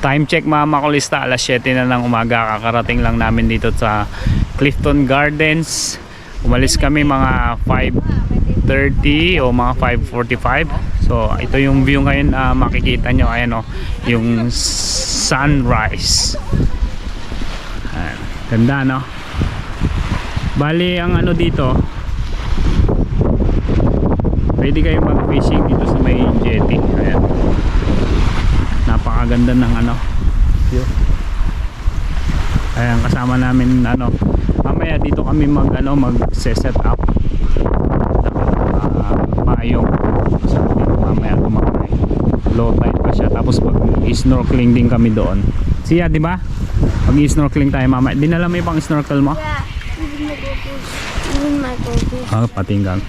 Time check mga makulista, alas 7 na ng umaga. Kakarating lang namin dito sa Clifton Gardens. Umalis kami mga 5.30 o mga 5.45. So ito yung view ngayon na makikita nyo. Ayan o, yung sunrise. Ayan. Ganda no? Bali ang ano dito, pwede kayo mag-fishing dito sa may jetty. Ayan napakaganda ng ano. View ayan kasama namin ano mamaya dito kami mag ano mag set up uh, payong so mamaya kumakay low tide pa siya. Tapos mag snorkeling din kami doon. Siya di ba? Mag snorkeling tayo mamaya. Dinala mo yung pang snorkel mo? Yeah, goggles. Ah, patinggang.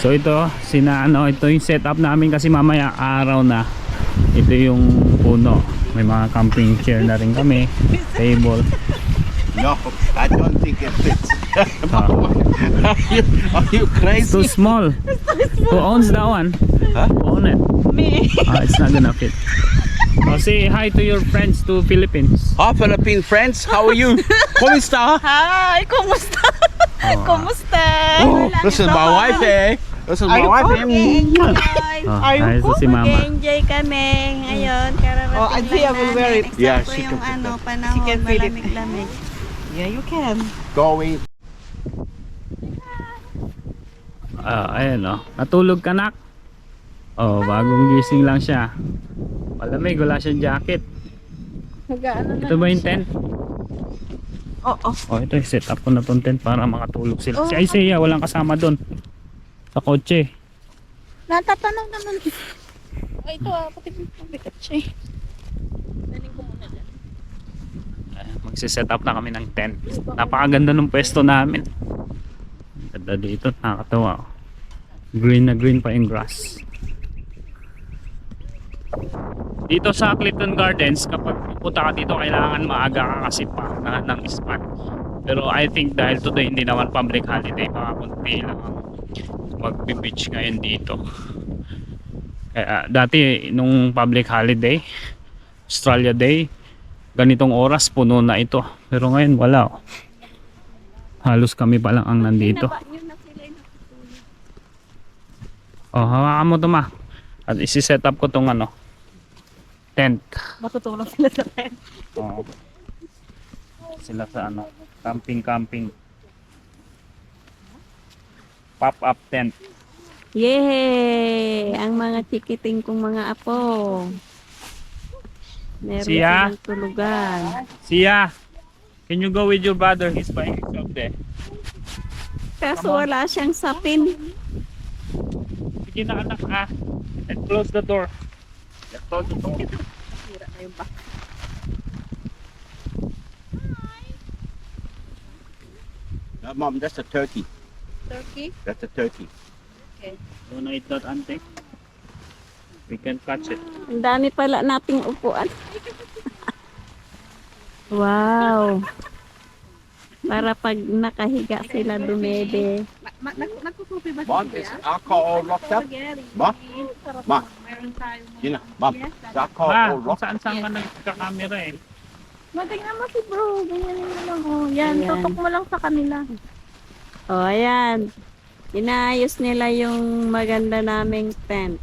So ito, sina ano, ito yung setup namin kasi mamaya araw na. Ito yung puno. May mga camping chair na rin kami, table. No, I don't think it fits. Ah, are, you, are you it's too crazy? small. Who owns that one? Huh? Who own it? Me. Ah, it's not gonna fit. Oh, say hi to your friends to Philippines. Hi, Philippine friends. How are you? Kumusta? Hi, kumusta? Oh, Kumusta? Oh, this is my wife, eh? This is my wife? Enjoy. oh, Are you hi, ito si mama. Mag-enjoy kami ngayon. Kararating Oh, I think I will wear it. Yeah, she yung can ano, panahon, She can feel it. malamig-lamig. Yeah, you can. Going. Ah, ayan oh. Natulog ka nak? Oh, bagong gising lang siya. Malamig, wala siyang jacket. Ito ba yung tent? Oh, oh. Oh, ito yung set up ko na tong tent para makatulog sila. Si Isaiah, walang kasama doon. Sa kotse. Natatanaw naman. Ay, ito ah, pati mabigat siya eh. Daling ko muna dyan. Ah, Magsiset up na kami ng tent. Napakaganda ng pwesto namin. Ganda dito, nakakatawa. oh. Green na green pa yung grass. Dito sa Clifton Gardens, kapag pupunta ka dito, kailangan maaga ka kasi pa na, ng spot. Pero I think dahil today hindi naman public holiday, baka kunti lang ang magbe-beach ngayon dito. Kaya dati nung public holiday, Australia Day, ganitong oras puno na ito. Pero ngayon wala. oh. Halos kami pa lang ang nandito. Oh, hawakan mo to ma. At isi-set up ko tong ano, tent. Matutulog sila sa tent. Oo. Sila sa ano, camping camping. Pop up tent. Yay! Ang mga chikiting kong mga apo. Meron Siya? silang tulugan. Sia, can you go with your brother? He's buying himself there. Kaso wala siyang sapin. Sige na anak ah. And close the door. Close the door. No, Mom, that's a turkey. Turkey. That's a turkey. You wanna eat that ante? We can catch it. Ang dami pala nating upuan. wow. Para pag nakahiga sila dumede. Ma- nag- Nagkukupi ba Mom, is alcohol locked up? Ma? Ma? You know, Mom, is alcohol Ma, locked saan saan ka nagkakamera eh. Matingnan mo si bro. Ganyan lang. Oh. Yan, Ayan. tutok mo lang sa kanila. O, oh, ayan. Inayos nila yung maganda naming tent.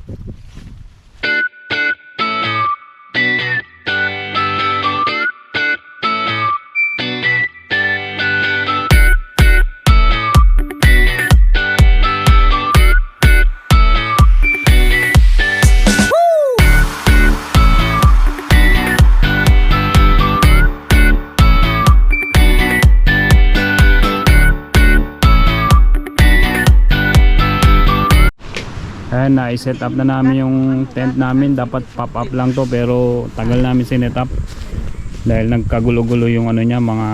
Ayan, na-set up na namin yung tent namin. Dapat pop up lang to pero tagal namin sinet up. Dahil nagkagulo-gulo yung ano niya, mga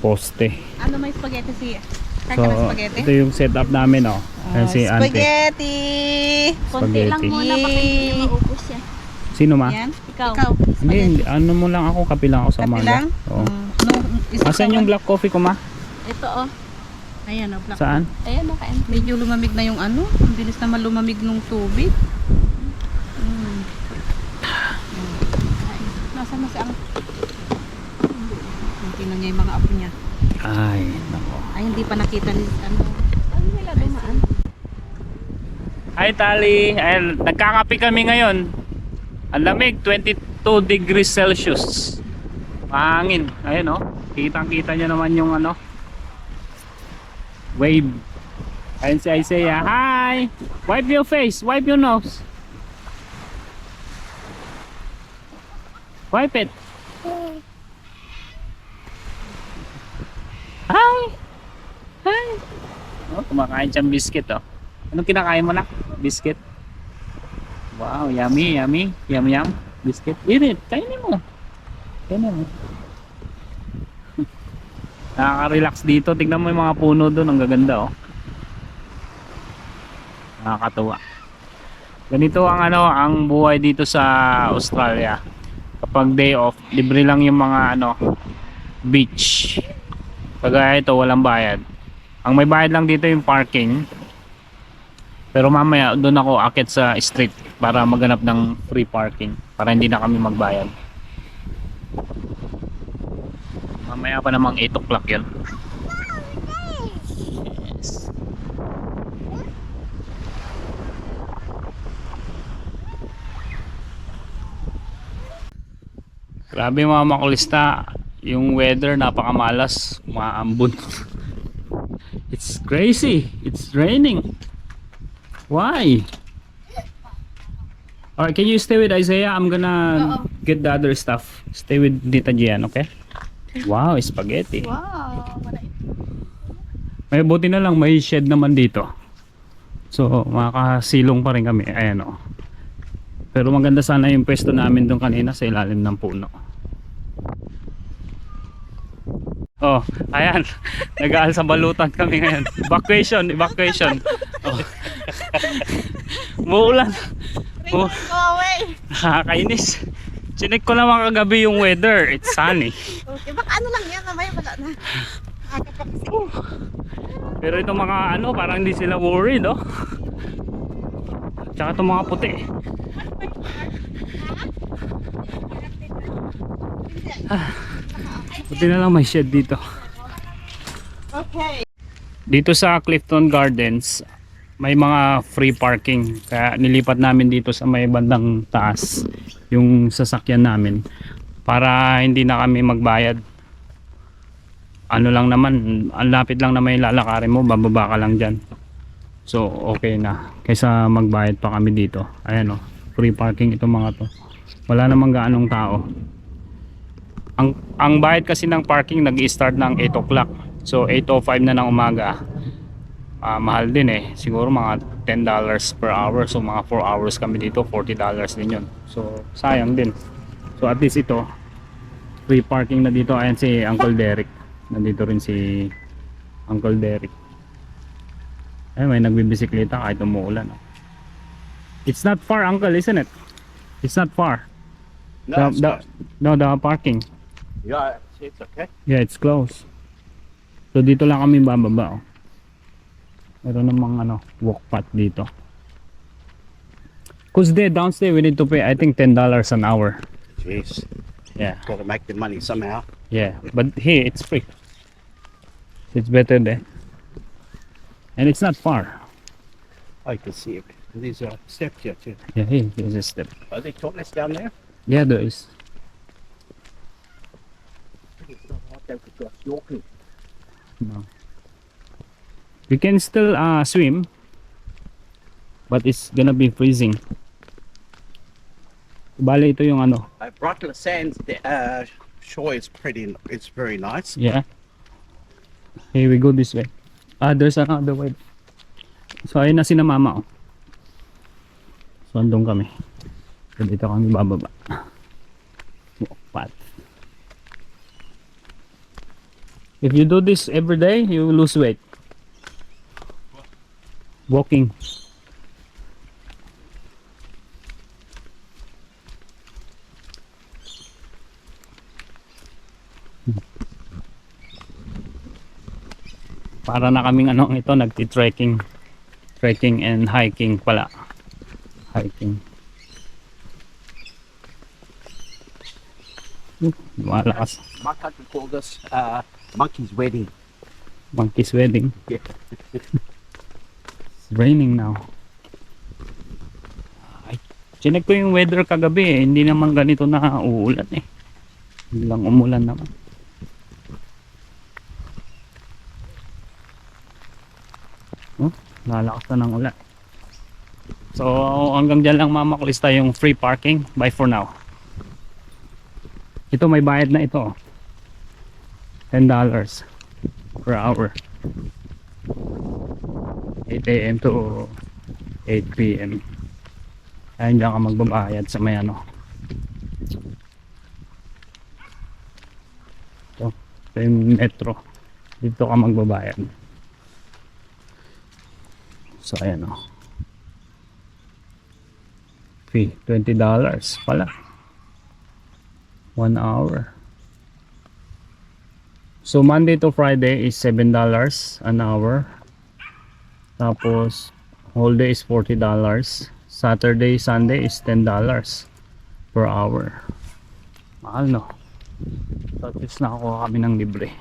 poste. Ano may spaghetti siya? Kaya So, spaghetti? ito yung setup namin oh. Ayan si Ante. Spaghetti! Konti lang muna baka hindi maubos yan. Sino ma? Yan. Ikaw. Ikaw. Hindi, hindi, ano mo lang ako, kape lang ako sa Kape umaga. lang? Oo. Mm, no, Asan sa- yung black coffee ko ma? Ito oh. Ayan oh, black. Saan? Ayan oh, kain. Medyo lumamig na yung ano. Ang bilis naman lumamig nung tubig. Mm. Nasa Nasaan na si ang... Hindi na niya yung mga apo niya. Ay, nako. Ay, hindi pa nakita ni ano. Ano nila dumaan? Hi Tali, Ay, nagkakape kami ngayon. Ang lamig, 22 degrees Celsius. Mahangin. Ayun oh. Kitang-kita nyo naman yung ano. Wave. Ayun si Isaiah. Hi! Wipe your face. Wipe your nose. Wipe it. Hi! Hi! Oh, kumakain siyang biscuit oh. Anong kinakain mo na? Biscuit? Wow, yummy, yummy. Yum, yum. Biscuit. Eat it. Kainin mo. Kainin mo. Nakaka-relax dito. Tignan mo yung mga puno doon. Ang gaganda, oh. Nakakatuwa. Ganito ang ano, ang buhay dito sa Australia. Kapag day off, libre lang yung mga ano, beach. Kagaya ito, walang bayad. Ang may bayad lang dito yung parking. Pero mamaya doon ako akit sa street para maghanap ng free parking para hindi na kami magbayad. Mamaya pa namang 8 o'clock yun. Yes. Grabe mga makulista, yung weather napakamalas, maambon. It's crazy. It's raining. Why? Alright, can you stay with Isaiah? I'm gonna get the other stuff. Stay with Tita Gian, okay? Wow, spaghetti. Wow. Malait. May buti na lang, may shed naman dito. So, makakasilong pa rin kami. Ayan o. Pero maganda sana yung pwesto namin doon kanina sa ilalim ng puno. Oh, ayan. Nag-aal sa balutan kami ngayon. Evacuation, evacuation. Oh. Muulan. Oh, nakakainis. Chinek ko naman kagabi yung weather. It's sunny. Okay, baka ano lang yan, mamaya wala na. Nakakapakasi. Pero itong mga ano, parang hindi sila worried, no? Tsaka itong mga puti. Ah, buti na lang may shed dito. Okay. Dito sa Clifton Gardens, may mga free parking. Kaya nilipat namin dito sa may bandang taas yung sasakyan namin para hindi na kami magbayad. Ano lang naman, ang lapit lang naman yung lalakarin mo, bababa ka lang dyan. So, okay na. Kaysa magbayad pa kami dito. Ayan o, free parking itong mga to. Wala namang gaanong tao. Ang, ang bayad kasi ng parking nag-start ng 8 o'clock. So 8.05 na ng umaga. Ah, mahal din eh. Siguro mga $10 per hour. So mga 4 hours kami dito, $40 din yun. So sayang din. So at least ito, free parking na dito. Ayan si Uncle Derek. Nandito rin si Uncle Derek. Ay, may nagbibisikleta kahit umuulan. oh. It's not far, Uncle, isn't it? It's not far. No, the, the, no, the parking. Yeah, it's okay. Yeah, it's close. So dito lang kami bababa oh. Meron namang ano, walk path dito. Cause there downstairs we need to pay I think $10 an hour. Jeez, Yeah. got to make the money somehow. Yeah, but here it's free. It's better there. And it's not far. I can see it. These are steps here too. Yeah, here, there's a step. Are they toilets down there? Yeah, there is. No. We can still uh, swim, but it's gonna be freezing. Bale ito yung ano, Uh, Brightler Sands the, uh, shore is pretty. It's very nice. yeah. Here we go this way. Ah, there's another way. So ayun na si na mama oh. So andun kami. So dito kami bababa. Walk path. If you do this every day, you will lose weight. Walking. Para na kaming ano ito, nagti-trekking. Trekking and hiking pala. Hiking. Malakas. My country called us uh, monkey's wedding. Monkey's wedding. Yeah. It's raining now. Ay, chinek ko yung weather kagabi eh. Hindi naman ganito na uulan eh. Hindi lang umulan naman. Oh, lalakas na ng ulan. So, hanggang dyan lang mamaklista yung free parking. Bye for now. Ito may bayad na ito. $10 per hour. 8 a.m. to 8 p.m. Ayun dyan ka magbabayad sa may ano. Ito, ito yung metro. Dito ka magbabayad. So ayan o. Fee, $20 pala. 1 hour. So Monday to Friday is $7 an hour. Tapos whole day is $40. Saturday, Sunday is $10 per hour. Mahal no. Least nakakuha kami ng libre.